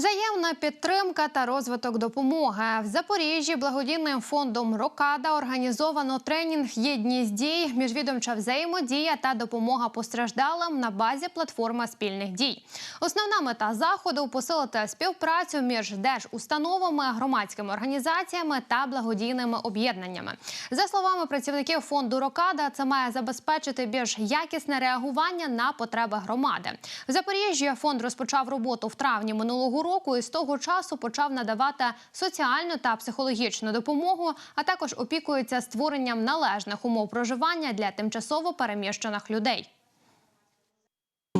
Взаємна підтримка та розвиток допомоги в Запоріжжі благодійним фондом Рокада організовано тренінг Єдність дій, міжвідомча взаємодія та допомога постраждалим на базі платформи спільних дій. Основна мета заходу посилити співпрацю між держустановами, громадськими організаціями та благодійними об'єднаннями. За словами працівників фонду Рокада, це має забезпечити більш якісне реагування на потреби громади. В Запоріжжі фонд розпочав роботу в травні минулого року і з того часу почав надавати соціальну та психологічну допомогу, а також опікується створенням належних умов проживання для тимчасово переміщених людей.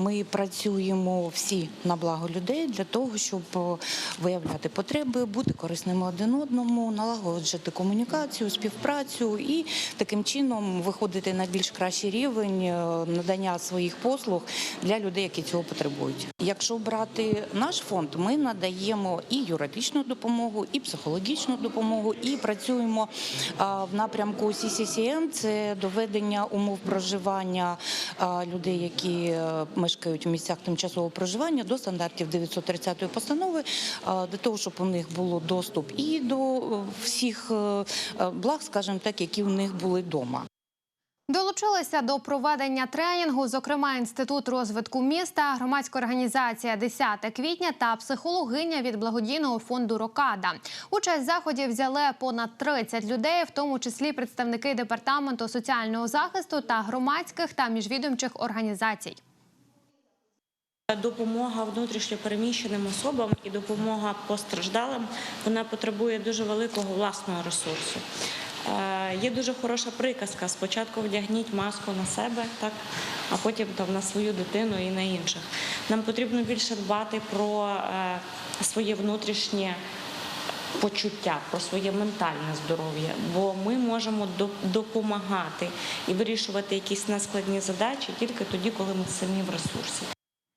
Ми працюємо всі на благо людей для того, щоб е, виявляти потреби, бути корисними один одному, налагоджувати комунікацію, співпрацю і таким чином виходити на більш кращий рівень е, надання своїх послуг для людей, які цього потребують. Якщо брати наш фонд, ми надаємо і юридичну допомогу, і психологічну допомогу, і працюємо в напрямку CCCM – це доведення умов проживання людей, які е, мешкають у місцях тимчасового проживання до стандартів 930 постанови, для того, щоб у них було доступ і до е, всіх е, е, благ, скажімо так, які у них були вдома. Долучилися до проведення тренінгу, зокрема інститут розвитку міста, громадська організація 10 квітня та психологиня від благодійного фонду Рокада. Участь в заході взяли понад 30 людей, в тому числі представники департаменту соціального захисту та громадських та міжвідомчих організацій. Допомога внутрішньопереміщеним особам і допомога постраждалим вона потребує дуже великого власного ресурсу. Е, Є дуже хороша приказка: спочатку вдягніть маску на себе, так а потім там на свою дитину і на інших. Нам потрібно більше дбати про е, своє внутрішнє почуття, про своє ментальне здоров'я, бо ми можемо допомагати і вирішувати якісь нескладні задачі тільки тоді, коли ми самі в ресурсі.